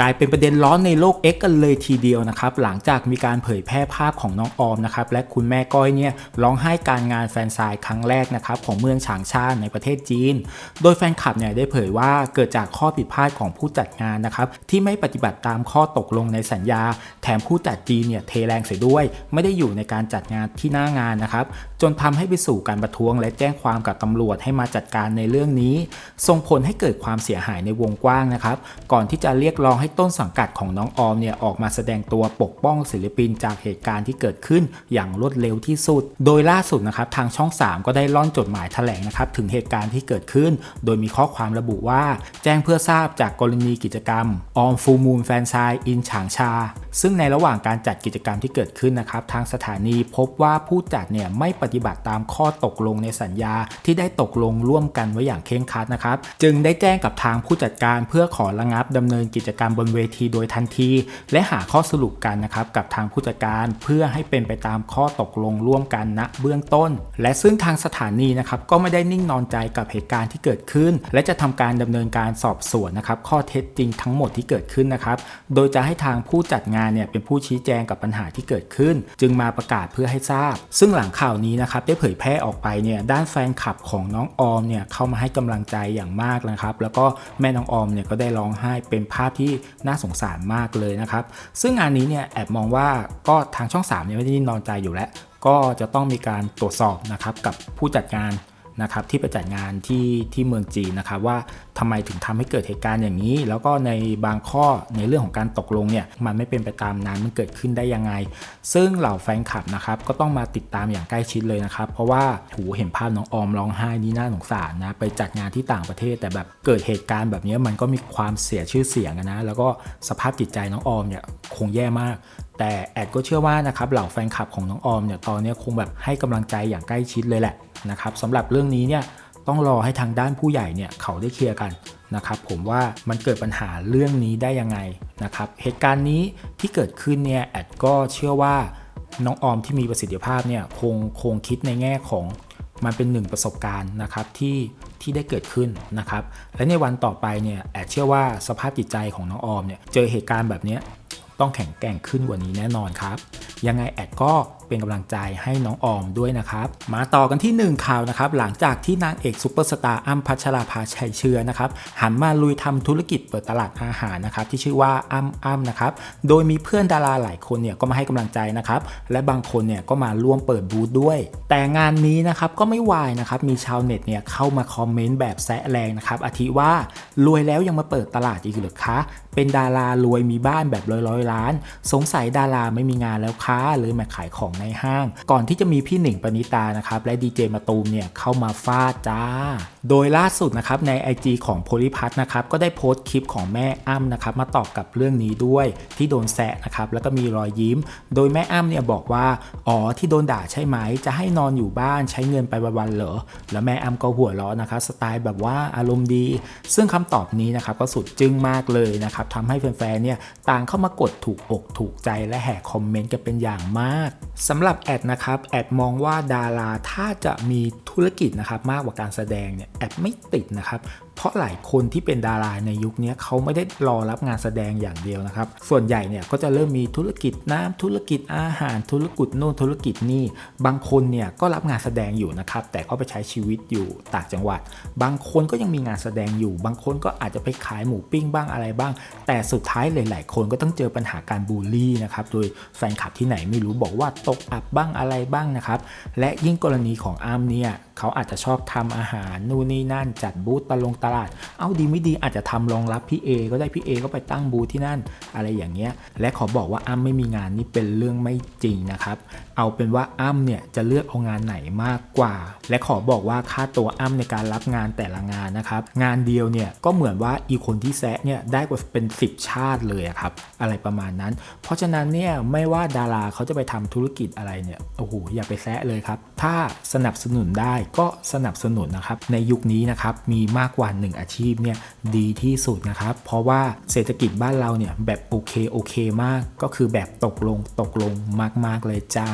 กลายเป็นประเด็นร้อนในโลก X กันเลยทีเดียวนะครับ หลังจากมีการเผยแพร่ภาพของน้องออมนะครับ และคุณแม่ก้อยเนี่ยร้องไห้การงานแฟนซายครั้งแรกนะครับของเมืองฉางชาในประเทศจีน โดยแฟนคลับเนี่ยได้เผยว่าเกิดจากข้อผิดพลาดของผู้จัดงานนะครับที่ไม่ปฏิบัติตามข้อตกลงในสัญญา แถมผู้จัดจีนเนี่ยเทแรงเสียด้วย ไม่ได้อยู่ในการจัดงานที่หน้างานนะครับ จนทำให้ไปสู่การประท้วง และแจ้งความกับตำรวจให้มาจัดการในเรื่องนี้ ส่งผลให้เกิดความเสียหายในวงกว้างนะครับ ก่อนที่จะเรียกร้องให้ต้นสังกัดของน้องออมเนี่ยออกมาแสดงตัวปกป้องศิลปินจากเหตุการณ์ที่เกิดขึ้นอย่างรวดเร็วที่สุด โดยล่าสุดนะครับทางช่อง 3 ก็ได้ล่อนจดหมายแถลงนะครับถึงเหตุการณ์ที่เกิดขึ้น โดยมีข้อความระบุว่า แจ้งเพื่อทราบจากกรณีกิจกรรมออมฟูมูลแฟนซายอินฉางชา ซึ่งในระหว่างการจัดกิจกรรมที่เกิดขึ้นนะครับ ทางสถานีพบว่าผู้จัดเนี่ยไม่ปฏิบัติตามข้อตกลงในสัญญาที่ได้ตกลงร่วมกันไว้อย่างเคร่งครัดนะครับ จึงได้แจ้งกับทางผู้จัดการเพื่อขอระงับดำเนินกิจกรรมบนเวทีโดยทันที และหาข้อสรุปกันนะครับกับทางผู้จัดการเพื่อให้เป็นไปตามข้อตกลงร่วมกันณเบื้องต้น และซึ่งทางสถานีนะครับก็ไม่ได้นิ่งนอนใจกับเหตุการณ์ที่เกิดขึ้น และจะทำการดำเนินการสอบสวนนะครับข้อเท็จจริงทั้งหมดที่เกิดขึ้นนะครับโดยจะให้ทางผู้จัดงานเนี่ยเป็นผู้ชี้แจงกับปัญหาที่เกิดขึ้น จึงมาประกาศเพื่อให้ทราบ ซึ่งหลังข่าวนี้นะครับได้เผยแพร่ออกไปเนี่ยด้านแฟนคลับของน้องออมเนี่ยเข้ามาให้กำลังใจอย่างมากนะครับ แล้วก็แม่น้องออมเนี่ยก็ได้ร้องไห้เป็นภาพที่น่าสงสารมากเลยนะครับ ซึ่งงานนี้เนี่ยแอบมองว่าก็ทางช่อง3เนี่ยไม่ได้นิ่งนอนใจอยู่แล้ว ก็จะต้องมีการตรวจสอบนะครับกับผู้จัดงาน นะครับที่ไปจัดงานที่ที่เมืองจีนนะครับว่าทำไมถึงทำให้เกิดเหตุการณ์อย่างนี้ แล้วก็ในบางข้อในเรื่องของการตกลงเนี่ยมันไม่เป็นไปตามนั้นมันเกิดขึ้นได้ยังไง ซึ่งเหล่าแฟนคลับนะครับก็ต้องมาติดตามอย่างใกล้ชิดเลยนะครับเพราะว่าหูเห็นภาพน้องออมร้องไห้นี่น่าสงสารนะไปจัดงานที่ต่างประเทศ แต่แบบเกิดเหตุการณ์แบบนี้มันก็มีความเสียชื่อเสียงนะแล้วก็สภาพจิตใจน้องออมเนี่ยคงแย่มากแต่แอดก็เชื่อว่านะครับเหล่าแฟนคลับของน้องออมเนี่ยตอนนี้คงแบบให้กำลังใจอย่างใกล้ชิดเลยแหละนะครับสำหรับเรื่องนี้เนี่ยต้องรอให้ทางด้านผู้ใหญ่เนี่ยเขาได้เคลียร์กันนะครับผมว่ามันเกิดปัญหาเรื่องนี้ได้ยังไงนะครับเหตุการณ์นี้ที่เกิดขึ้นเนี่ยแอดก็เชื่อว่าน้องออมที่มีประสิทธิภาพเนี่ยคงคงคิดในแง่ของมันเป็นหนึ่งประสบการณ์นะครับที่ที่ได้เกิดขึ้นนะครับและในวันต่อไปเนี่ยแอดเชื่อว่าสภาพจิตใจของน้องออมเนี่ยเจอเหตุการณ์แบบนี้ ต้องแข็งแกร่งขึ้นกว่านี้แน่นอนครับ ยังไงแอดก็ เป็นกำลังใจให้น้องออมด้วยนะครับ มาต่อกันที่ 1 ข่าวนะครับ หลังจากที่นางเอกซุปเปอร์สตาร์อ้ำพัชราภาชัยเชื้อนะครับ หันมาลุยทำธุรกิจเปิดตลาดอาหารนะครับ ที่ชื่อว่าอ้ำอ้ำนะครับ โดยมีเพื่อนดาราหลายคนเนี่ยก็มาให้กำลังใจนะครับ และบางคนเนี่ยก็มาร่วมเปิดบูธด้วย แต่งานนี้นะครับก็ไม่วายนะครับ มีชาวเน็ตเนี่ยเข้ามาคอมเมนต์แบบแซะแรงนะครับ อาทิว่ารวยแล้วยังมาเปิดตลาดอีกหรือคะ เป็นดารารวยมีบ้านแบบร้อยร้อยล้าน สงสัยดาราไม่มีงานแล้วค้าหรือมาขายของในห้าง ก่อนที่จะมีพี่หนิงปณิตานะครับและดีเจมาตูมเนี่ยเข้ามาฟาดจ้า โดยล่าสุดนะครับใน IG ของโพลิพัทนะครับก็ได้โพสต์คลิปของแม่อ้ำนะครับมาตอบกับเรื่องนี้ด้วยที่โดนแซะนะครับแล้วก็มีรอยยิ้ม โดยแม่อ้ำเนี่ยบอกว่าอ๋อที่โดนด่าใช่ไหม จะให้นอนอยู่บ้านใช้เงินไปวันๆเหรอแล้วแม่อ้ำก็หัวเราะนะครับสไตล์แบบว่าอารมณ์ดี ซึ่งคำตอบนี้นะครับก็สุดจึ้งมากเลยนะครับทำให้แฟนๆเนี่ยต่างเข้ามากดถูกอกถูกใจและแห่คอมเมนต์กันเป็นอย่างมากสำหรับแอดนะครับแอดมองว่าดาราถ้าจะมีธุรกิจนะครับมากกว่าการแสดงเนี่ยแอดไม่ติดนะครับ เพราะหลายคนที่เป็นดาราในยุคนี้เขาไม่ได้รอรับงานแสดงอย่างเดียวนะครับ ส่วนใหญ่เนี่ยก็จะเริ่มมีธุรกิจน้ำธุรกิจอาหารธุรกิจโน่นธุรกิจนี่ บางคนเนี่ยก็รับงานแสดงอยู่นะครับ แต่ก็ไปใช้ชีวิตอยู่ต่างจังหวัด บางคนก็ยังมีงานแสดงอยู่ บางคนก็อาจจะไปขายหมูปิ้งบ้างอะไรบ้าง แต่สุดท้ายหลาย ๆ คนก็ต้องเจอปัญหาการบูลลี่นะครับ โดยแฟนคลับที่ไหนไม่รู้บอกว่าตกอับบ้างอะไรบ้างนะครับ และยิ่งกรณีของอาร์มเนี่ยเขาอาจจะชอบทำอาหารนู่นนี่นั่นจัดบูธตะลงตลาด เอาดีไม่ดีอาจจะทำรองรับพี่เอก็ได้พี่เอก็ไปตั้งบูธที่นั่น อะไรอย่างเงี้ย และขอบอกว่าอ้ำไม่มีงานนี่เป็นเรื่องไม่จริงนะครับ เอาเป็นว่าอ้ำเนี่ยจะเลือกเอางานไหนมากกว่า และขอบอกว่าค่าตัวอ้ำในการรับงานแต่ละงานนะครับ งานเดียวเนี่ยก็เหมือนว่าอีคนที่แซะเนี่ยได้กว่าเป็น 10 ชาติเลยครับ อะไรประมาณนั้น เพราะฉะนั้นเนี่ยไม่ว่าดาราเขาจะไปทำธุรกิจอะไรเนี่ย โอ้โห อย่าไปแซะเลยครับ ถ้าสนับสนุนได้ก็สนับสนุนนะครับ ในยุคนี้นะครับ มีมากกว่าหนึ่งอาชีพเนี่ยดีที่สุดนะครับ เพราะว่าเศรษฐกิจบ้านเราเนี่ยแบบโอเคโอเคมาก ก็คือแบบตกลงตกลงมาก ๆ เลยจ้า